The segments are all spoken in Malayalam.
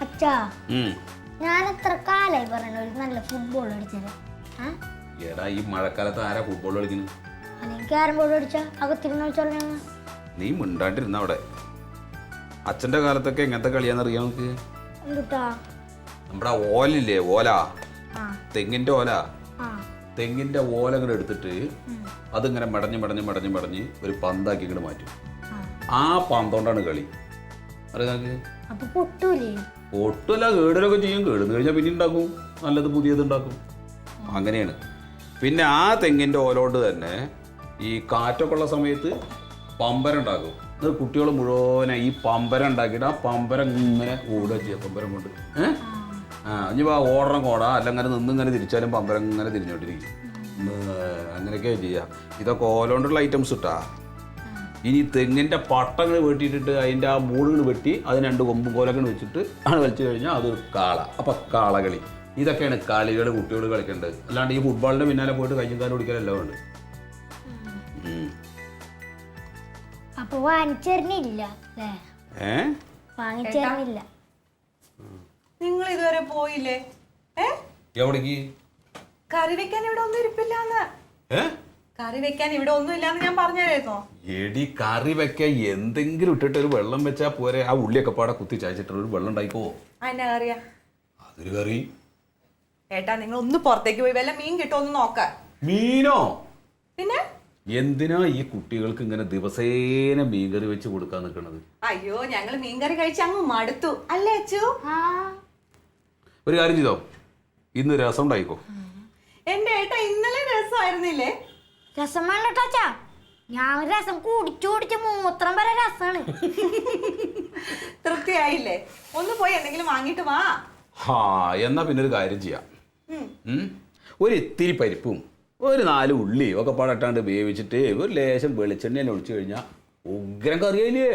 അച്ഛാ. ഞാൻ എത്ര കാലായി പറയണ ഒരു നല്ല ഫുട്ബോൾ അടിച്ചത് ആ? എടാ ഈ മഴക്കാലത്ത് ആരാ ഫുട്ബോൾ കളിക്കുന്നത് അല്ലെങ്കിൽ ക്യാരം ബോർഡ് അടിച്ചാ അകത്തിരുന്ന് കളിച്ചോളാം ഞങ്ങൾ നീ മിണ്ടാണ്ടിരുന്ന അവിടെ. അച്ഛന്റെ കാലത്തൊക്കെ എങ്ങനത്തെ കളിയാന്നറിയാം നമുക്ക്? എന്തുട്ടാ? നമ്മുടെ ഓലില്ലേ ഓല? ആ. തെങ്ങിന്റെ ഓല? ആ. തെങ്ങിന്റെ ഓല ഇങ്ങനെ എടുത്തിട്ട്. അതിങ്ങനെ മടഞ്ഞ് മടഞ്ഞ് മടഞ്ഞ് മടഞ്ഞ് ഒരു പന്താക്കി ഇങ്ങോട്ട് മാറ്റും. ആ. പന്തോണ്ടാണ് കളി. അറിയാം പൊട്ടൂലേ? ഒട്ടുമല്ല കേടലൊക്കെ ചെയ്യും. കേടുന്ന് കഴിഞ്ഞാൽ പിന്നെ ഉണ്ടാക്കും. നല്ലത് പുതിയത് ഉണ്ടാക്കും. അങ്ങനെയാണ്. പിന്നെ ആ തെങ്ങിന്റെ ഓലോണ്ട് തന്നെ ഈ കാറ്റൊക്കെ ഉള്ള സമയത്ത് പമ്പരം ഉണ്ടാക്കും. ഇത് കുട്ടികൾ മുഴുവനെ ഈ പമ്പരം ഉണ്ടാക്കിയിട്ട് ആ പമ്പരം ഇങ്ങനെ ഓടുക ചെയ്യുക പമ്പരം കൊണ്ട്. ഏഹ് ആ ഇനി ആ ഓടണം കോടാ അല്ല അങ്ങനെ നിന്ന് ഇങ്ങനെ തിരിച്ചാലും പമ്പരം ഇങ്ങനെ തിരിഞ്ഞോട്ടിരിക്കും അങ്ങനെയൊക്കെ ചെയ്യാം. ഇതൊക്കെ ഓലോണ്ടുള്ള ഐറ്റംസ് ഇട്ടാ. ഇനി തെങ്ങിന്റെ പട്ടങ്ങൾ വെട്ടിയിട്ടിട്ട് അതിന്റെ ആ മൂടുകൾ വെട്ടി അതിന് രണ്ട് കൊമ്പും കോലൊക്കെ വെച്ചിട്ട് ആണ് കളിച്ചു കഴിഞ്ഞാൽ അത് കാള. അപ്പം കാളകളി. ഇതൊക്കെയാണ് കളികൾ കുട്ടികൾ കളിക്കേണ്ടത്. അല്ലാണ്ട് ഈ ഫുട്ബോളിന്റെ പിന്നാലെ പോയിട്ട് കയ്യും കാലം കുടിക്കാനെല്ലാം ഉണ്ട്. അപ്പൊ ഏ? നിങ്ങൾ ഇതുവരെ പോയില്ലേ? ഏ? എവിടേക്ക്? കറി വെക്കാൻ ഇവിടെ ഒന്നും ഇരിപ്പില്ലാന്ന്. ഏ? കറി വെക്കാൻ ഇവിടെ ഒന്നും ഇല്ലാന്ന് ഞാൻ പറഞ്ഞായിരുന്നോ? എടി കറി വെക്കാൻ എന്തെങ്കിലും ഇട്ടിട്ട് ഒരു വെള്ളം വെച്ചാ പോരെ. ആ ഉള്ളിയൊക്കെ പാടെ കുത്തി ചായച്ചിട്ട് ഒരു വെള്ളം ഉണ്ടായിക്കോ? അതിന്റെ കറിയാ? അതൊരു കറി. ഏട്ടാ നിങ്ങൾ ഒന്ന് പുറത്തേക്ക് പോയി വല്ല മീൻ കിട്ടുമോ ഒന്ന് നോക്ക. മീനോ? പിന്നെ? എന്തിനാ ഈ കുട്ടികൾക്ക് ഇങ്ങനെ ദിവസേന മീൻ കറി വെച്ച് കൊടുക്കാൻ നിൽക്കുന്നത് അയ്യോ ഞങ്ങൾ മീൻകറി കഴിച്ച് അങ്ങ് മടുത്തു. അല്ലേ അച്ചു? ആ. ഒരു കാര്യം ചെയ്തോ? ഇന്ന് രസം ഉണ്ടായിക്കോ? എന്റെ ഏട്ടാ ഇന്നലെ രസമായിരുന്നില്ലേ? രസം വേണ്ടട്ടാച്ചാ ഞാൻ രസം കുടിച്ചു കുടിച്ച് മൂത്രം വരെ രസാണ്. തൃപ്തിയായില്ലേ? ഒന്ന് പോയി എന്തെങ്കിലും വാങ്ങിട്ട് വാ. ഹാ എന്നാ പിന്നെ ഒരു കാര്യം ചെയ്യാം. ഉം. ഒരു ഇത്തിരി പരിപ്പും ഒരു നാല് ഉള്ളി ഒക്കെ പടട്ടാണ്ട് വേവിച്ചിട്ട് ഒരു ലേശം വെളിച്ചെണ്ണ ഒഴിച്ചു കഴിഞ്ഞാ ഉഗ്രം കറിയായില്ലേ?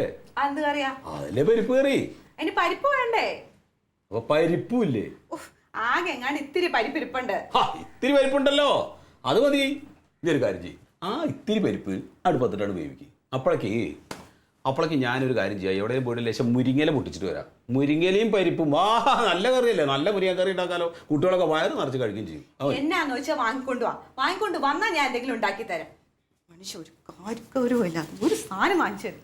എന്ത് കറിയാ? അതിലെ പരിപ്പ് കറി. അതിന് പരിപ്പ് വേണ്ടേ? അപ്പൊ പരിപ്പും ഇല്ലേ? ഉഫ്, ആകെ എങ്ങാണ്ട് ഇത്തിരി പരിപ്പിരിപ്പുണ്ട്. ഹാ ഇത്തിരി പരിപ്പുണ്ടല്ലോ. അത് മതി. ഇതൊരു കാര്യം ചെയ്യും. ആ ഇത്തിരി പരിപ്പ് അടുപ്പത്തിട്ടാണ് വേവിക്കുക അപ്പോഴേക്ക് അപ്പോഴേക്ക് ഞാനൊരു കാര്യം ചെയ്യാം. എവിടെയും പോയിട്ട് ലേശം മുരിങ്ങല പൊട്ടിച്ചിട്ട് വരാം. മുരിങ്ങലയും പരിപ്പും. വാ നല്ല കറിയല്ലേ? നല്ല മുരിങ്ങ കറി ഉണ്ടാക്കാലോ. കുട്ടികളൊക്കെ വയറ് നിറച്ച് കഴിക്കുകയും ചെയ്യും. എന്നാന്ന് വെച്ചാൽ വാങ്ങിക്കൊണ്ട് വാ. വാങ്ങിക്കൊണ്ട് വന്നാൽ ഞാൻ എന്തെങ്കിലും ഉണ്ടാക്കി തരാം. മനുഷ്യ ഒരു കാര്യഗൗരവമില്ല ഒരു സാധനം വാങ്ങിച്ചത്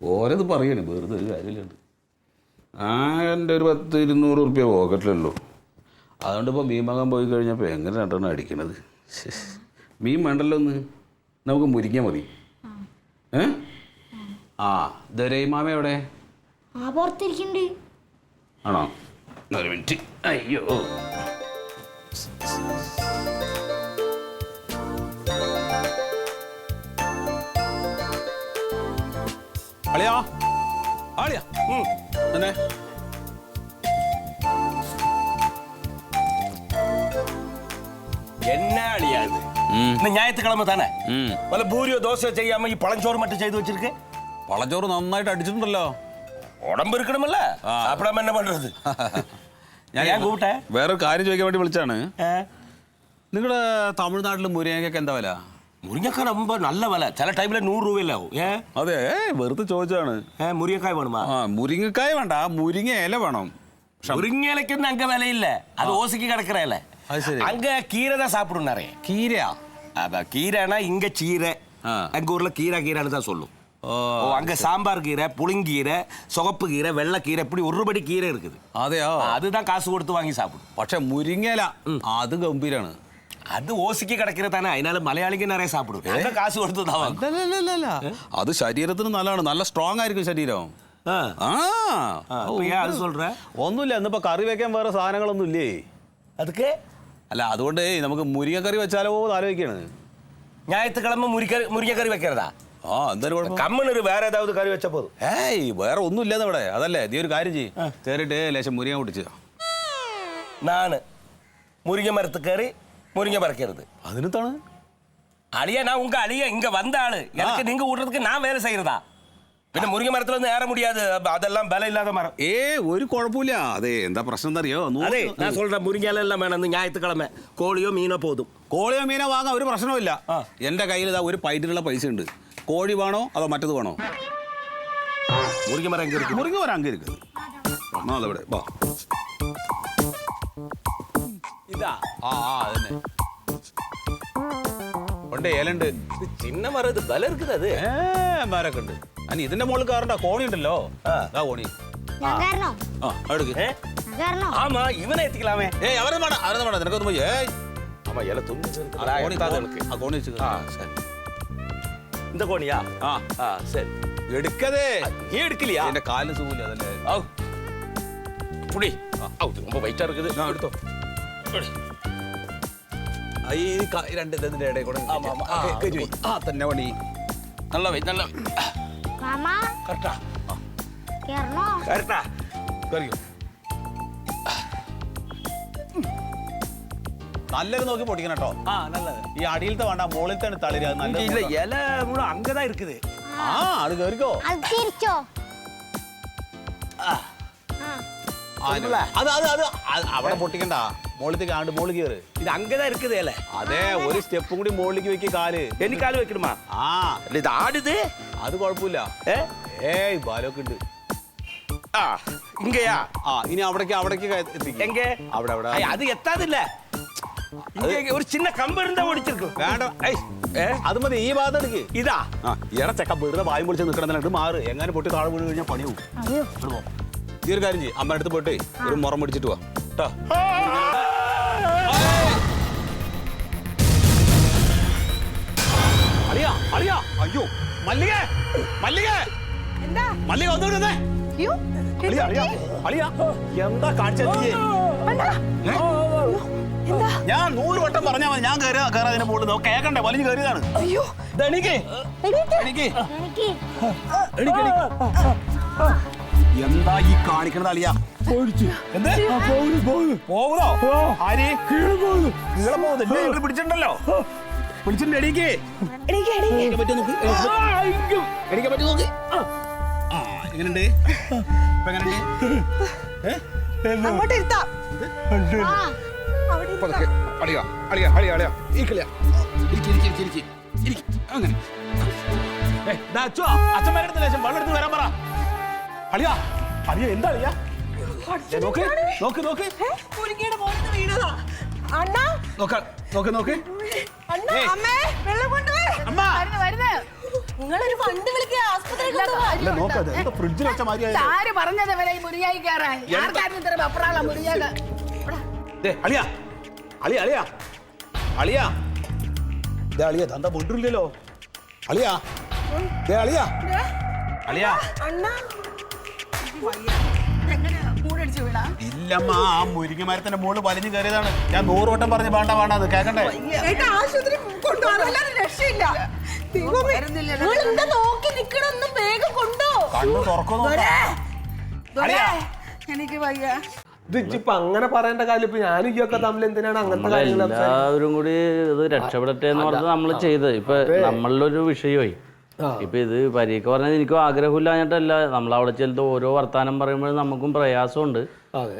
ഓരത് പറയണേ. വെറുതെ ഒരു കാര്യമില്ലുണ്ട്. ആ എന്റെ ഒരു പത്ത് ഇരുന്നൂറ് റുപ്യ പോക്കറ്റിലുള്ളൂ അതുകൊണ്ട് ഇപ്പോൾ മീൻ വാങ്ങാൻ പോയി കഴിഞ്ഞപ്പോൾ എങ്ങനെ രണ്ടെണ്ണം അടിക്കണത്. മീൻ വേണ്ടല്ലോ ഒന്ന് നമുക്ക് മുരിങ്ങ മതി. ഏ? ആ ദരൈമാമ എവിടെ? ആണോ? ഒരു മിനിറ്റ്. അയ്യോ. അളിയാ. അളിയാ. തന്നെ പളഞ്ചോറ് നന്നായിട്ട് അടിച്ചിട്ടുണ്ടല്ലോ. ഉടമ്പ് കൂട്ടെ. വേറെ കാര്യം ചോദിക്കാൻ വേണ്ടി വിളിച്ചാണ്. നിങ്ങളുടെ തമിഴ്നാട്ടിൽ മുരിങ്ങയ്ക്കൊക്കെ എന്താ വില? മുരിങ്ങക്കായ ரொம்ப நல்ல விலை சில டைம்ல நூறு ഏ? അതെ വെറുതെ ചോദിച്ചാണ് ഏ മുരിങ്ങക്കായ വേണമാ. മുരിങ്ങക്കായ വേണ്ട മുരിങ്ങ ഇല വേണം. മുരിങ്ങ ഇലക്കൊന്നും അങ്ക വിലയില്ല. അത് ഓസിക്ക് കിടക്കറല്ലേ அங்க கீரை தான் சாப்பிடும் நிறைய കീരയാ அதான் கீரைனா இங்க சீரை ஆ. எங்க ஊர்ல கீரை கீரைன்னு தான் சொல்லும் ஓ ஓ, அங்க சாம்பார் கீரை புளிங்கீரை சொகப்பு கீரை வெள்ளைக்கீரை இப்படி ஒருபடி கீரை இருக்குது അതെയോ அதுதான் காசு கொடுத்து வாங்கி சாப்பிடும் പക്ഷെ മുരിങ്ങയില അത് ഗംഭീരാണ് அது ஓசிக்கு கிடைக்கிற தானே அதனால மலையாளிக்கு நிறைய சாப்பிடும் அங்க காசு கொடுத்து தான் வாங்கும். അല്ലല്ലല്ല അത് ശരീരത്തിന് നല്ലതാണ് നല്ല സ്ട്രോങ് ആയിരിക്കും ശരീരം ஆ. ആ ஆ, இப்ப ஏன் அது சொல்ற ഒന്നുമില്ല ഇന്നിപ്പോ കറി വെക്കാൻ വേറെ സാധനങ്ങളൊന്നും ഇല്ലേ அதுக்கு അല്ല അതുകൊണ്ട് നമുക്ക് മുരിങ്ങക്കറി വെച്ചാലോ എന്ന് ആലോചിക്കാണ് ஞாயிற்றுக்கிழமை முறிக்கறி முருங்கைக்கறி வைக்கிறதா ആ എന്തായാലും കുഴപ്പം கம்மனு வேற ஏதாவது கறி வச்ச போதும் ഏയ് വേറെ ഒന്നും ഇല്ലെന്ന് ഇവിടെ അതല്ലേ നീ ഒരു കാര്യം ചെയ്യ് കയറിയിട്ട് ലേശം മുരിങ്ങ പൊട്ടിച്ച് நான் முருங்கை மரத்து கறி முருங்கை பறக்கிறது അതിനെത്താണ് அழிய நான் உங்க அழிய இங்க வந்த ஆளு எனக்கு நீங்க விடுறதுக்கு நான் வேலை செய்யறதா പിന്നെ മുരിങ്ങ മരത്തിൽ ഒന്നും ഏറ മുടിയാത് അതെല്ലാം ബല ഇല്ലാത്ത മരം ഏ ഒരു കുഴപ്പമില്ല അതെ എന്താ പ്രശ്നം എന്നറിയോ അതെ ഞാൻ சொல்ற മുരിങ്ങയിലെല്ലാം വേണം ഇന്ന് ഞായത്തുക്കിഴമ കോഴിയോ മീനോ പോതും കോഴിയോ മീനോ വാങ്ങാൻ ഒരു പ്രശ്നമില്ല ആ. എൻ്റെ കയ്യിൽ ഇതാ ഒരു പൈറ്റിനുള്ള പൈസ ഉണ്ട് കോഴി വേണോ അതോ മറ്റത് വേണോ മുറിഞ്ഞ മരം കയറി മുറിങ്ങ വരാൻ അങ്ങ് ഇരിക്കുന്നത് അവിടെ വാ ഇതാ ആ ആ അതന്നെ ഉണ്ട് ഏലുണ്ട് ഇത് ചിന്ന മരം ഇത് ബലം இருக்குது അത് ഏ മരൊക്കെ ഉണ്ട് അനി ഇതിന്റെ മുകളിൽ കയറണ്ട കോണി ഉണ്ടല്ലോ ആ. ആ കോണി ഞാൻ കാരണോ ആ അടുക്ക് ഏ? ഞാൻ കാരണോ ஆமா இவனை ஏத்திக்கலாமே ഏയ് അവരൊന്നും വേണ്ട അവരൊന്നും വേണ്ട നിനക്കൊന്നും പോയി ഏയ് ஆமா இலை தும்பி ആ കോണി தாதலுக்கு ആ കോണി വെച്ച് ஆ சரி இந்த கோணியா ആ ஆ சரி എടുക്കതേ நீ எடுக்கலையா എന്റെ കാലിന് സുഖമില്ല അതല്ലേ ஆ புடி ஆ இது ரொம்ப வெயிட்டா இருக்குது ആ, എടുത്തോ ആ, ഈ ക- ഈ രണ്ട് ഇതിന്റെ ഇടയിൽ കൂടെ ആമാ, ആമാ. ആ, ആ, കയറ്റി പോയി. ആ തന്നെ പണി நல்லா வை நல்லா മാമ கரெக்டா കേറണോ கரெக்டா കയറിക്കോ നല്ലത് നോക്കി പൊട്ടിക്കണം കേട്ടോ ஆ நல்லது ഈ അടിയിലത്തെ വേണ്ട മുകളിലത്തെ തളിര് അത് இங்க നല്ല இல்ல இலை முழு அங்கதான் இருக்குது ആ അത് കയറിക്കോ അത് തിരിച്ചോ ஆ ആ ആ, അത് അത് അത് അത് അവിടെ പൊട്ടിക്കണ്ട മുകളിലേക്ക് ആണ്ട് മുകളിൽ കയറ് இது அங்கதான் இருக்குது இலை അതെ ഒരു സ്റ്റെപ്പും കൂടി മുകളിലേക്ക് വെക്ക് കാല് எண்ணி கால் வைக்கணுமா ആ இல்ல இது ஆடுது അത് കുഴപ്പമില്ല ஏ ഏയ് ബാലൊക്കെ ഉണ്ട് ஆ இங்கயா ആ ഇനി അവിടേക്ക് അവിടേക്ക് കയ- എത്തിക്ക്. எங்க അവിടെ അവിടെ ஐய், அது எத்தாது இல்ல இங்க ஒரு சின்ன கம்பு இருந்தா ஒடிச்சிருக்கும் വേണ്ട ഏയ് ஏ അത് മതി ഈ ഭാഗത്ത് എടുക്ക് இதா ആ ഇയാളെ ചെക്ക വെറുതെ വായും പൊളിച്ച് നിൽക്കണം ഇത് മാറ് എങ്ങനെ പൊട്ടി താഴെ വീണ് കഴിഞ്ഞാൽ പണിയാവും അയ്യോ ഇങ്ങട് പോ. ഈ ഒരു കാര്യം ചെയ്യും അമ്മ അടുത്ത് പോയിട്ട് ഒരു മുറം പിടിച്ചിട്ട് പോവാ കേട്ടോ അളിയാ അളിയാ അയ്യോ മല്ലിക മല്ലിക. എന്താ? മല്ലിക ഒന്നുകൂടി എന്താ കാണിച്ച എന്താ? ഞാൻ നൂറ് വട്ടം പറഞ്ഞാ മതി. ഞാൻ കയറി കയറാ അതിനെ പോയിട്ട്. നോ കേക്കണ്ടേ? വലിഞ്ഞു കയറിയതാണ് അയ്യോ. എന്താ ഈ കാണിക്കണത് അളിയ? എന്ത്? പോകുന്നോ പിടിച്ചിട്ടുണ്ടല്ലോ. പിടിച്ചിട്ടുണ്ട് എണീക്ക്. എണീക്ക്, എണീക്ക്. എണീക്കാൻ പറ്റുമോ നോക്ക്? എണീക്കാൻ പറ്റുമോ നോക്ക്? ആ. എങ്ങനെയുണ്ട് ഇപ്പൊ എങ്ങനെയുണ്ട് അങ്ങോട്ട് ഇരുത്താം. അളിയാ അളിയാ അളിയാ അളിയാ. ഇരിക്കില്ല ഇരിക്ക് ഇരിക്ക് ഇരിക്ക് ഇരിക്ക്. അങ്ങനെ. അച്ഛന്മാരുടെ ലേശം വെള്ളം എടുത്ത് വരാൻ പറ. അളിയാ അളിയ എന്താ അളിയാ? നോക്ക് നോക്ക് നോക്ക്. നോക്ക നോക്ക് നോക്ക്. നിങ്ങളൊരു ഫണ്ട് വിളിക്കുക ആസ്പത്രി അല്ല നോക്കത് ഫ്രിഡ്ജിൽ വെച്ച മാതിരി? ആര് പറഞ്ഞത് ഇവരെ ഈ മുരിങ്ങായി കയറാൻ. ആർക്കായിരുന്നു ഇത്ര വെപ്രാള മുരിങ്ങക ദേ, അളിയാ. അളിയാ അളിയാ. അളിയാ. ദേ അളിയാ തന്താ കൊണ്ടില്ലല്ലോ അളിയാ. ദേ അളിയാ. അളിയാ. അണ്ണാ. കൂടടിച്ച് വീണാ ഇല്ലമ്മ ആ മുരിങ്ങ മരത്തിന്റെ മുകളിൽ വലിഞ്ഞു കയറിയതാണ്. ഞാൻ നൂറ് വട്ടം പറഞ്ഞ് വേണ്ട വേണ്ട അത് കേക്കണ്ടേ? ഏട്ടാ ആശുപത്രി കൊണ്ടുപോകാൻ രക്ഷയില്ല. ദൈവമേ, നിങ്ങൾ എന്താ നോക്കി നിക്കണൊന്നും വേഗം കൊണ്ടോ. കണ്ണു തുറക്കുന്നു അളിയാ. എനിക്ക് വയ്യ. ഇത് ഇപ്പൊ അങ്ങനെ പറയേണ്ട കാര്യം ഇപ്പൊ ഞാനും ഇയൊക്കെ തമ്മിൽ എന്തിനാണ് അങ്ങനത്തെ കാര്യങ്ങൾ? എല്ലാവരും കൂടി ഇത് രക്ഷപ്പെടട്ടെ എന്ന് പറഞ്ഞത് നമ്മൾ ചെയ്തത്. ഇപ്പൊ നമ്മളിലൊരു വിഷയമായി. ഇപ്പൊ ഇത് പരീക്ഷ പറഞ്ഞത് എനിക്കും ആഗ്രഹമില്ലാഞ്ഞിട്ടല്ല. നമ്മൾ അവിടെ ചെല്ലുന്ന ഓരോ വർത്താനം പറയുമ്പോഴും നമുക്കും പ്രയാസമുണ്ട്. അതെ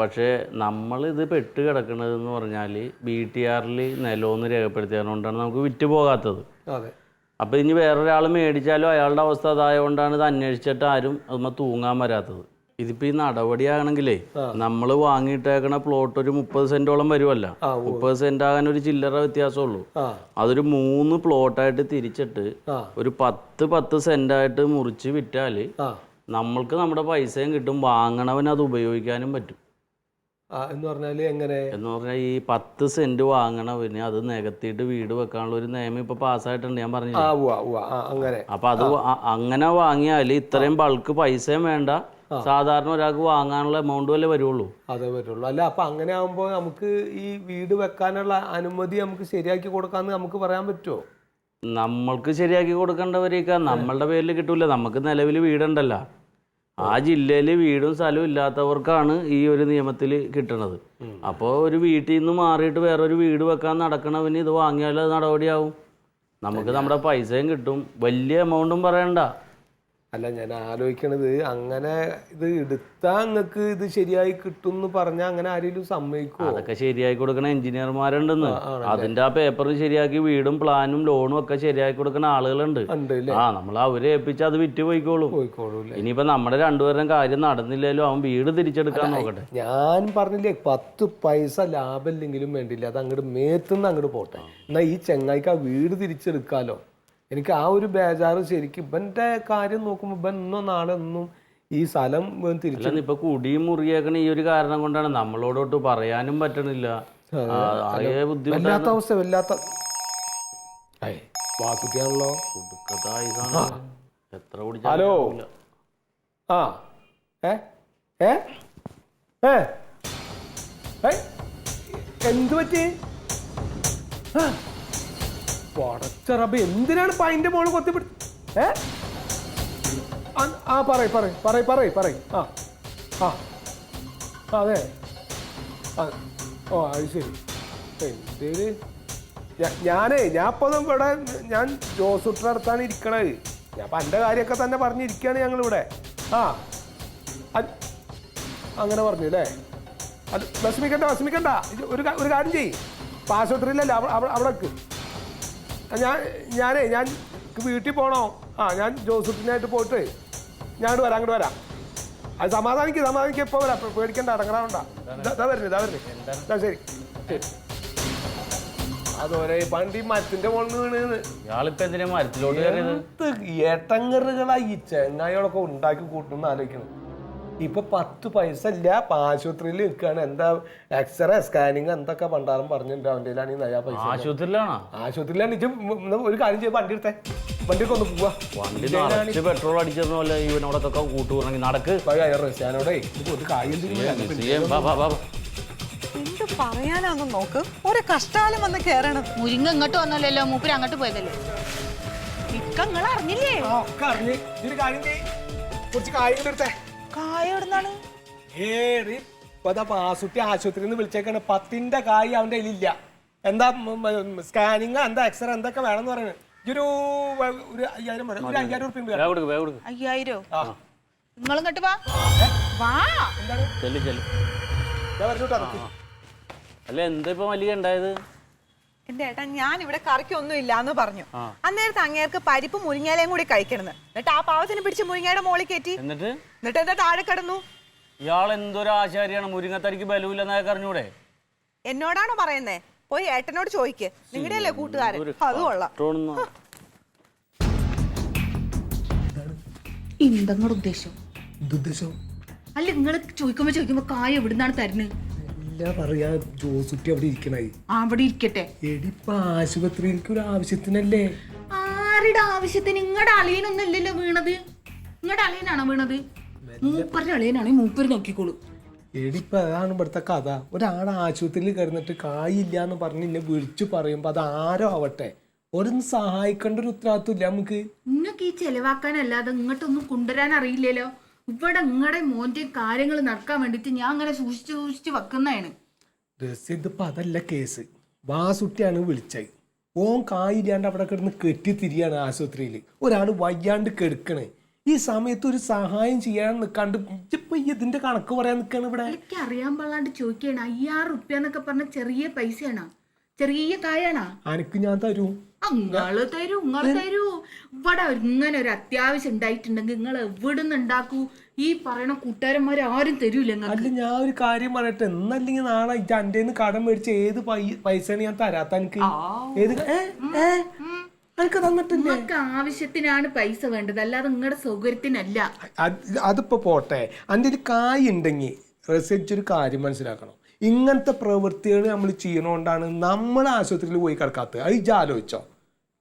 പക്ഷേ നമ്മൾ ഇത് പെട്ട് കിടക്കുന്നത് എന്ന് പറഞ്ഞാൽ ബി ടി ആറിൽ നിലമൊന്ന് രേഖപ്പെടുത്തിയതുകൊണ്ടാണ് നമുക്ക് വിറ്റ് പോകാത്തത്. അപ്പൊ ഇനി വേറൊരാൾ മേടിച്ചാലും അയാളുടെ അവസ്ഥ അതായതുകൊണ്ടാണ് ഇത് അന്വേഷിച്ചിട്ട് ആരും അതുമ്മ തൂങ്ങാൻ വരാത്തത്. ഇതിപ്പോൾ ഈ നടപടിയാണെങ്കിലേ നമ്മൾ വാങ്ങിയിട്ടേക്കണ പ്ലോട്ട് ഒരു മുപ്പത് സെന്റോളം വരുമല്ല മുപ്പത് സെന്റ് ആകാൻ ഒരു ചില്ലറ വ്യത്യാസമുള്ളൂ. അതൊരു മൂന്ന് പ്ലോട്ടായിട്ട് തിരിച്ചിട്ട് ഒരു പത്ത് പത്ത് സെന്റായിട്ട് മുറിച്ച് വിറ്റാൽ നമ്മൾക്ക് നമ്മുടെ പൈസയും കിട്ടും. വാങ്ങണവൻ അത് ഉപയോഗിക്കാനും പറ്റും. എന്ന് പറഞ്ഞാൽ എങ്ങനെ? എന്ന് പറഞ്ഞാൽ ഈ പത്ത് സെന്റ് വാങ്ങണവന് അത് നികത്തിയിട്ട് വീട് വെക്കാനുള്ള ഒരു നിയമം ഇപ്പൊ പാസ്സായിട്ടുണ്ട്. ഞാൻ പറഞ്ഞു അങ്ങനെ. അപ്പൊ അത് അങ്ങനെ വാങ്ങിയാൽ ഇത്രയും ബൾക്ക് പൈസയും വേണ്ട. സാധാരണ ഒരാൾക്ക് വാങ്ങാനുള്ള എമൗണ്ട് വല്ലേ വരുള്ളൂ. അതേ വരുള്ളൂ. അല്ല അപ്പൊ അങ്ങനെ ആവുമ്പോ നമുക്ക് ഈ വീട് വെക്കാനുള്ള അനുമതി നമുക്ക് ശരിയാക്കി കൊടുക്കാന്ന് നമുക്ക് പറയാൻ പറ്റുമോ നമ്മൾക്ക് ശരിയാക്കി കൊടുക്കേണ്ടവരേക്കാ. നമ്മളുടെ പേരിൽ കിട്ടൂല. നമുക്ക് നിലവിൽ വീടുണ്ടല്ലോ. ആ ജില്ലയിൽ വീടും സ്ഥലവും ഇല്ലാത്തവർക്കാണ് ഈ ഒരു നിയമത്തിൽ കിട്ടണത്. അപ്പോൾ ഒരു വീട്ടിൽ നിന്ന് മാറിയിട്ട് വേറൊരു വീട് വെക്കാൻ നടക്കണവന് ഇത് വാങ്ങിയാൽ അത് നടപടിയാവും. നമുക്ക് നമ്മുടെ പൈസയും കിട്ടും. വലിയ എമൗണ്ടും പറയണ്ട. അല്ല ഞാൻ ആലോചിക്കണത് അങ്ങനെ ഇത് എടുത്താ നിങ്ങൾക്ക് ഇത് ശരിയായി കിട്ടും എന്ന് പറഞ്ഞാൽ അങ്ങനെ ആരെങ്കിലും സമ്മതിക്കും അതൊക്കെ ശരിയായി കൊടുക്കണ എഞ്ചിനീയർമാരുണ്ടെന്ന്. അതിന്റെ ആ പേപ്പർ ശരിയാക്കി വീടും പ്ലാനും ലോണും ഒക്കെ ശരിയാക്കി കൊടുക്കുന്ന ആളുകളുണ്ട്. ആ നമ്മൾ അവരെ ഏൽപ്പിച്ച് അത് വിറ്റ് പോയിക്കോളും. ഇനിയിപ്പോ നമ്മുടെ രണ്ടുപേരും കാര്യം നടന്നില്ലല്ലോ അവൻ വീട് തിരിച്ചെടുക്കാൻ നോക്കട്ടെ. ഞാൻ പറഞ്ഞില്ലേ പത്ത് പൈസ ലാഭമില്ലെങ്കിലും വേണ്ടില്ല അത് അങ്ങോട്ട് മേത്തുനിന്ന് അങ്ങോട്ട് പോട്ടെ. എന്നാ ഈ ചെങ്ങായിക്ക് ആ വീട് തിരിച്ചെടുക്കാലോ? എനിക്ക് ആ ഒരു ബേജാറ് ശരിക്കും ഇവന്റെ കാര്യം നോക്കുമ്പോൾ ഇവൻ ഇന്നോ നാളെ ഒന്നും ഈ സ്ഥലം തിരിച്ചു ഇപ്പൊ കുടിയും മുറിയേക്കണ ഈ ഒരു കാരണം കൊണ്ടാണ് നമ്മളോടൊട്ട് പറയാനും പറ്റണില്ല. വല്ലാത്ത അവസ്ഥ വല്ലാത്ത ആയുസാണ്. എത്ര ഹലോ? ആ ഏ ഏ ഏ എന്ത് പറ്റി? ആ, പടച്ചറബ് എന്തിനാണ് പൈന്റെ മോൾ കൊത്തിപ്പിടി ഏ? ആ, പറയ് പറയ് പറയ് പറയ് പറയ്. ആ ആ അതെ. ഓ അത് ശരി. എന്തേൽ ഞാനേ ഞാൻ ഇപ്പൊ ഇവിടെ ഞാൻ ജോസുട്ട അടുത്താണ് ഇരിക്കണത്. ഞാൻ അപ്പം എന്റെ കാര്യമൊക്കെ തന്നെ പറഞ്ഞിരിക്കുകയാണ് ഞങ്ങളിവിടെ. ആ അങ്ങനെ പറഞ്ഞു അല്ലേ? അത് വിഷമിക്കണ്ട വിഷമിക്കണ്ട. ഒരു ഒരു കാര്യം ചെയ്യ്. ആശുപത്രിയിലല്ല? അവിടെ അവിടെ ഞാൻ ഞാനേ ഞാൻ വീട്ടിൽ പോകണോ ആ ഞാൻ ജോസഫിനായിട്ട് പോയിട്ട് ഞാൻ വരാം അങ്ങോട്ട് വരാം. അത് സമാധാനിക്ക് സമാധാനിക്ക് എപ്പോ വരാം? പേടിക്കണ്ട അടങ്ങണ്ട ഇതാ വരുന്നത് ഇതാ വരുന്നത് ശരി. അതുപോലെ അതോരെ പണ്ടി മരത്തിന്റെ മുകളിൽ വീണ് ഇയാളിപ്പോ എന്തിനാ മരത്തിലോട്ട് കയറിയത്? എന്ത് ഏട്ടങ്കറുകളായി ഈ ചെങ്ങായികളൊക്കെ ഉണ്ടാക്കി കൂട്ടുന്ന ആലോചിക്കണം ഇപ്പൊ പത്ത് പൈസ ഇല്ല. ആശുപത്രിയിൽ നിൽക്കുകയാണ് എന്താ എക്സ്റേ സ്കാനിങ് എന്തൊക്കെ പണ്ടാറും പറഞ്ഞിട്ടുണ്ട് അവന്റെ കയ്യിലാണെങ്കിൽ നയാ പൈസ. ആശുപത്രിയിലാണോ? ആശുപത്രിയിലാണ്. ഇജ്ജ് ഒരു കാര്യം ചെയ്ത് വണ്ടി എടുത്തേ. വണ്ടിക്ക് ഒന്ന് പോവാ. വണ്ടി നിറച്ച് പെട്രോൾ അടിച്ചിരുന്ന പോലെ ഇവനോടൊക്കെ കൂട്ടുകൂടണമെങ്കിൽ നടക്ക്. റഷ്യാനോടെ ഒരു കാര്യം. എന്ത് പറയാനാന്ന് നോക്ക്. ഒരു കഷ്ടാലം വന്ന് കേറണം. മുരിങ്ങ ഇങ്ങോട്ട് വന്നല്ലോ മൂപ്പര് അങ്ങോട്ട് പോയതല്ലേ? ഇക്കങ്ങൾ അറിഞ്ഞില്ലേ ഒക്കെ അറിഞ്ഞ്. കാര്യം ചെയ്യ്. കുറച്ച് കാര്യം എടുത്തേ. കായ എവിടുന്നാണ്? ഏറി ഇപ്പൊ ദാ പാസുട്ടി ആശുപത്രിയിൽ നിന്ന് വിളിച്ചേക്കാണ്. പത്തിന്റെ കായ് അവന്റെ കയ്യിലില്ല. എന്താ സ്കാനിങ് എന്താ എക്സ്റേ എന്തൊക്കെ വേണമെന്ന് പറയുന്നത് ഒരു ഒരു അയ്യായിരം വരെ ഒരു അയ്യായിരം ഉറുപ്പിക ഉണ്ട്. വേഗം കൊടുക്ക് വേഗം കൊടുക്ക്. അയ്യായിരോ? ആ. നിങ്ങൾ ഇങ്ങോട്ട് വാ. വാ ചെല്ലു ചെല്ലു. ഞാൻ പറഞ്ഞു കേട്ടോ അതൊക്കെ. അല്ല എന്താ ഇപ്പൊ വലിയ ഉണ്ടായത്? എന്റെ ഏട്ടാ ഞാൻ ഇവിടെ കറിക്കൊന്നും ഇല്ല എന്ന് പറഞ്ഞു അന്നേരത്ത് അങ്ങേർക്ക് പരിപ്പ് മുരിങ്ങയിലയും കൂടി കഴിക്കണമെന്ന്. എന്നിട്ട് ആ പാവത്തിന് പിടിച്ച് മുരിങ്ങയുടെ മോളിൽ കയറ്റി. എന്നിട്ട്? എന്നിട്ട് എന്താ താഴെ കിടന്നു? ഇയാൾ എന്തൊരു ആശാരിയാണ്? മുരിങ്ങത്തരിക്ക് ബലമില്ലെന്നൊക്കെ അറിഞ്ഞൂടെ? എന്നോടാണോ പറയുന്നേ? പോയി ഏട്ടനോട് ചോദിക്ക്. നിങ്ങളുടെ അല്ലേ കൂട്ടുകാരൻ? അത് കൊള്ളാം. ഉദ്ദേശം? അല്ല നിങ്ങൾ ചോദിക്കുമ്പോ ചോദിക്കുമ്പോ കായ എവിടുന്നാണ് തരുന്നത്? ഇല്ല പറയാ ജോസുട്ടി അവിടെ ഇരിക്കണായി അവിടെ ഇരിക്കട്ടെ. എടിപ്പ ആശുപത്രിയിലേക്ക് ഒരു ആവശ്യത്തിനല്ലേ? ആരുടെ ആവശ്യത്തിന്? നിങ്ങളുടെ അളിയനൊന്നും ഇല്ലല്ലോ വീണത്. നിങ്ങളുടെ അളിയനാണോ വീണത്? മൂപ്പരുടെ അളിയനാണ് മൂപ്പര് നോക്കിക്കോളൂ. എടിപ്പ അതാണ് ഇവിടുത്തെ കഥ. ഒരാൾ ആശുപത്രിയിൽ കിടന്നിട്ട് കായില്ല എന്ന് പറഞ്ഞ് എന്നെ വിളിച്ചു പറയുമ്പോ അത് ആരോ ആവട്ടെ. ഒരൊന്നും സഹായിക്കേണ്ട ഒരു ഉത്തരവാദിത്വം ഇല്ല നമുക്ക്. നിങ്ങൾക്ക് ഈ ചെലവാക്കാനല്ലാതെ ഇങ്ങോട്ടൊന്നും കൊണ്ടുവരാൻ അറിയില്ലല്ലോ. ഇവിടെ നിങ്ങളുടെ മോന്റെ കാര്യങ്ങൾ നടക്കാൻ വേണ്ടിട്ട് ഞാൻ അങ്ങനെ സൂക്ഷിച്ച് സൂക്ഷിച്ച് വെക്കുന്നതാണ്. ഇതിപ്പോ അതല്ല കേസ്. വാസുട്ടിയാണ് വിളിച്ചത്. ഓൻ കായില്ലാണ്ട് അവിടെ കിടന്ന് കെട്ടിത്തിരിയാണ് ആശുപത്രിയിൽ ഒരാൾ വയ്യാണ്ട് കെടുക്കണ്. ഈ സമയത്ത് ഒരു സഹായം ചെയ്യാൻ നിൽക്കാണ്ട് ഇപ്പൊ ഇതിന്റെ കണക്ക് പറയാൻ നിൽക്കാണ് ഇവിടെ? എനിക്ക് അറിയാൻ പാടാണ്ട് ചോദിക്കണം അയ്യായിരം റുപ്യ എന്നൊക്കെ പറഞ്ഞ ചെറിയ പൈസയാണോ? ചെറിയ കായാണോ അനക്ക് ഞാൻ തരൂ. നിങ്ങൾ തരൂ നിങ്ങൾ തരൂ. ഇവിടെ ഇങ്ങനെ ഒരു അത്യാവശ്യം ഉണ്ടായിട്ടുണ്ടെങ്കിൽ നിങ്ങൾ എവിടുന്ന് ഉണ്ടാക്കൂ? ഈ പറയണ കൂട്ടുകാരന്മാർ ആരും തരൂല അല്ല ഞാൻ ഒരു കാര്യം പറയട്ടെ. എന്നല്ലെങ്കിൽ നാളെ എന്റെ കടം മേടിച്ച് ഏത് പൈസ ഞാൻ തരാത്ത എനിക്ക് ഏത് എനിക്ക് തന്നിട്ടില്ലേ? ആവശ്യത്തിനാണ് പൈസ വേണ്ടത്. അല്ലാതെ നിങ്ങളുടെ സൗകര്യത്തിനല്ല. അത് അതിപ്പോ പോട്ടെ. അതിന്റെ ഒരു കായ് ഉണ്ടെങ്കിൽ ഒരു കാര്യം മനസ്സിലാക്കണം. ഇങ്ങനത്തെ പ്രവൃത്തികൾ നമ്മൾ ചെയ്യണോണ്ടാണ് നമ്മൾ ആശുപത്രിയിൽ പോയി കിടക്കാത്തത് അത് ഇജാലോചിച്ചോ ആലോചിച്ചോ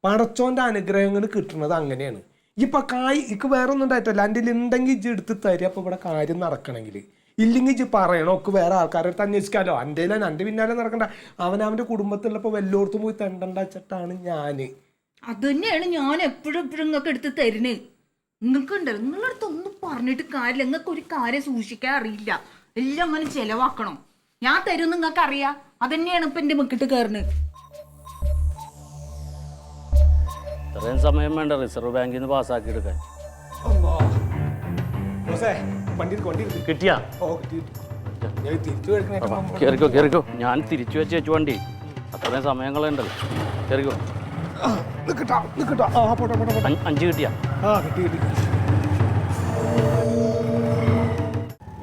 പടച്ചോന്റെ അനുഗ്രഹങ്ങൾ കിട്ടുന്നത് അങ്ങനെയാണ്. ഇപ്പൊ കായ് ഇക്ക് വേറെ ഒന്നും ഉണ്ടായിട്ടില്ല. എന്റെ ഉണ്ടെങ്കിൽ ഇജ്ജ് എടുത്ത് തരിക അപ്പൊ ഇവിടെ കാര്യം നടക്കണമെങ്കിൽ ഇല്ലെങ്കിൽ ഇജ്ജ് പറയണോ ഒക്കെ വേറെ ആൾക്കാരെ അടുത്ത് അന്വേഷിക്കാലോ. എന്റെ എന്റെ പിന്നാലെ നടക്കണ്ട. അവൻ അവന്റെ കുടുംബത്തിലുള്ളപ്പോൾ വല്ലോർത്തും പോയി തെണ്ടണ്ട വെച്ചിട്ടാണ് ഞാൻ. അത് തന്നെയാണ് ഞാൻ എപ്പോഴും എപ്പോഴും നിങ്ങൾക്ക് എടുത്ത് തരുന്നത് നിങ്ങൾക്ക് ഉണ്ടല്ലോ നിങ്ങളുടെ അടുത്ത് ഒന്നും പറഞ്ഞിട്ട് കാര്യമില്ല നിങ്ങൾക്ക് ഒരു കാര്യം സൂക്ഷിക്കാൻ അറിയില്ല. എല്ലാം അങ്ങനെ ചെലവാക്കണം. ഞാൻ തരും നിങ്ങൾക്ക് അറിയാം അതന്നെയാണ് ഇപ്പൊ എന്റെ മുക്കിട്ട് കയറുന്നത് ഇത്രയും സമയം വേണ്ട റിസർവ് ബാങ്കിൽ നിന്ന് പാസ്സാക്കി എടുക്കാൻ. കിട്ടിയോ എടുക്ക്, എടുക്ക്. കിട്ടി ഞാൻ തിരിച്ചു വെച്ച് വെച്ചു വണ്ടി. അത്രയും പോട്ടെ പോട്ടെ പോട്ടെ. അഞ്ച് കിട്ടിയാ.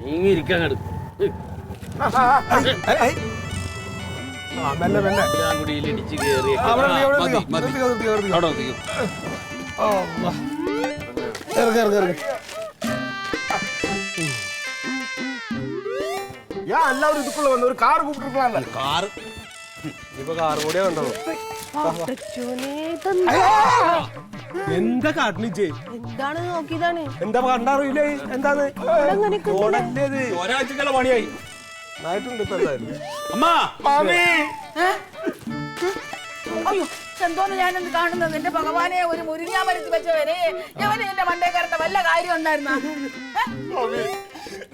നീങ്ങി ഇരിക്കാൻ. ആ മെല്ലെ മെല്ലെ. എല്ലാം കൂടി ഇടിച്ച് കയറി ആ, അവിടെ നിർത്തിക്കോ, അവിടെ മതി, നിർത്തിക്കോ. മതി. നിർത്തിക്കോ, നിർത്തിക്കോ, നിർത്തിക്കോ. അവിടെ നിർത്തിക്കോ. ആ, ഇറങ്ങ്, ഇറങ്ങ്, ഇറങ്ങ്. ഞാൻ എല്ലാവരും ഇതുക്കുള്ള വന്ന. ഒരു കാർ കാറ്. ഇപ്പൊ എന്താ കാട്ടിനിച്ചേ എന്താണ് നോക്കിയതാണ്? എന്താ കണ്ടറിയില്ലേ എന്താണ് ഓടല്ലേത് ഒരാഴ്ചക്കുള്ള പണിയായി. ആയിട്ടുണ്ട് ഇപ്പൊ എന്തായാലും അമ്മ അയ്യോ എന്തോന്ന് ഞാനൊന്ന് കാണുന്നത് എന്റെ ഭഗവാനെ ഒരു മുരിങ്ങാ മരത്ത് വെച്ചവരെ ഞാൻ എന്റെ മണ്ടേ കയറേണ്ട വല്ല കാര്യം ഉണ്ടായിരുന്ന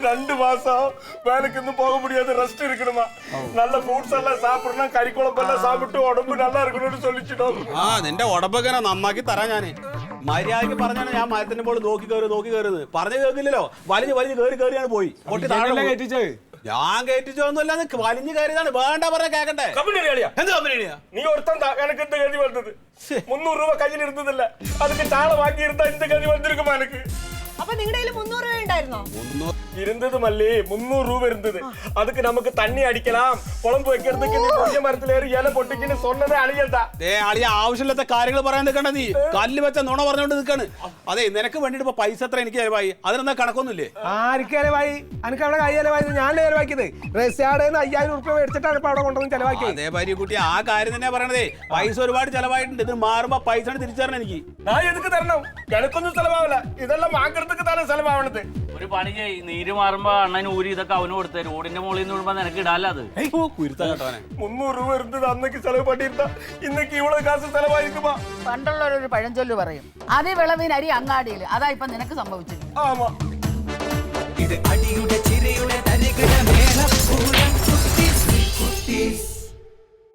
ரெண்டு மாசம் வேலைக்கு இன்னும் போக முடியாது ரெஸ்ட் இருக்கணுமா நல்ல ஃப்ரூட்ஸ் எல்லாம் சாப்பிடணும் கறி குழம்பெல்லாம் சாப்பிட்டு உடம்பு நல்லா இருக்கணும்னு சொல்லிச்சிட்டோம் ആ നിന്റെ ഉടമ്പൊക്കെ നന്നാക്കി തരാം ഞാന് മര്യാദക്ക് പറഞ്ഞാണ് ഞാൻ മരത്തിന്റെ പോലെ നോക്കി കയറി നോക്കി കയറുന്നത് പറഞ്ഞു കേൾക്കില്ലല്ലോ വലിഞ്ഞ് വലിഞ്ഞ് കയറി കയറിയാണ് പോയി പൊട്ടി താഴെ പോയി. കയറ്റിച്ചേ ഞാൻ കയറ്റിച്ചോന്നല്ല വലിഞ്ഞു കയറിയതാണ്. വേണ്ട പറഞ്ഞ കേക്കട്ടെ. കമ്പനി കളിയാ. എന്ത് കമ്പനിയാ നീ ഒരുത്തൻ എനിക്ക് എന്ത് കഴുതി വന്നത്? മുന്നൂറ് രൂപ കയ്യിൽ ഇരുന്നതല്ല അതിന് താളം വാങ്ങി ഇരുന്ന എന്ത് കഴുതി വന്നിരിക്കും എനക്ക്? അപ്പൊ നിങ്ങളുടെ കയ്യിൽ മുന്നൂറ് രൂപ ഉണ്ടായിരുന്നോ? ഇരുന്നത് മല്ലേ മുന്നൂറ് രൂപ ഇരുന്നത് അതൊക്കെ നമുക്ക് തണ്ണി அடிக்கலாம் കുളമ്പ് வைக்கிறதுக்கு ദേ ആവശ്യമില്ലാത്ത കാര്യങ്ങൾ പറയാൻ നിൽക്കണ്ട നീ. കല്ല് വെച്ച നുണ പറഞ്ഞോണ്ട് നിൽക്കാണ്. അതെ നിനക്ക് വേണ്ടിട്ട് ഇപ്പൊ പൈസ എത്ര എനിക്ക് ചെലവായി? അതിനെന്താ കണക്കൊന്നുമില്ലേ? ആർക്ക് ചെലവായി? എനിക്ക് അവിടെ കൈ ചെലവായത് ഞാൻ ചെലവാക്കിയത്. റെസ്റ്റാർഡ് അയ്യായിരം രൂപ മേടിച്ചിട്ടാണ് ഇപ്പൊ അവിടെ കൊണ്ടുവന്ന് ചെലവാക്കിയത്. അതേ ഭാര്യ കുട്ടി ആ കാര്യം തന്നെ പറയണതേ. പൈസ ഒരുപാട് ചെലവായിട്ടുണ്ട്. ഇത് മാറുമ്പോ പൈസ തിരിച്ചറിയണം എനിക്ക്. நான் எதுக்கு தரணும் எனக்கும் செலவாகல இதெல்லாம் സ്ഥലത്തേക്ക് സ്ഥലം ആവണത് ഒരു പണി ചെയ് നീര് മാറുമ്പോ അണ്ണൻ ഊരി ഇതൊക്കെ അവന് കൊടുത്ത റോഡിന്റെ മുകളിൽ നിന്ന് വിടുമ്പോ നിനക്ക് ഇടാലത് മുന്നൂറ് രൂപ വരുന്നത് അന്നേക്ക് സ്ഥലം പട്ടിയിരുന്ന ഇന്നേക്ക് ഇവിടെ കാശ് സ്ഥലമായിരിക്കുമ്പോ. പണ്ടുള്ളവരൊരു പഴഞ്ചൊല്ല് പറയും. അതേ വിളവിന് അരി അങ്ങാടിയിൽ. അതാ ഇപ്പൊ നിനക്ക് സംഭവിച്ചത്. ആമാ. ഇത് അടിയുടെ ചിരിയുടെ തരികിട മേളപ്പൂരം. കുത്തി കുത്തി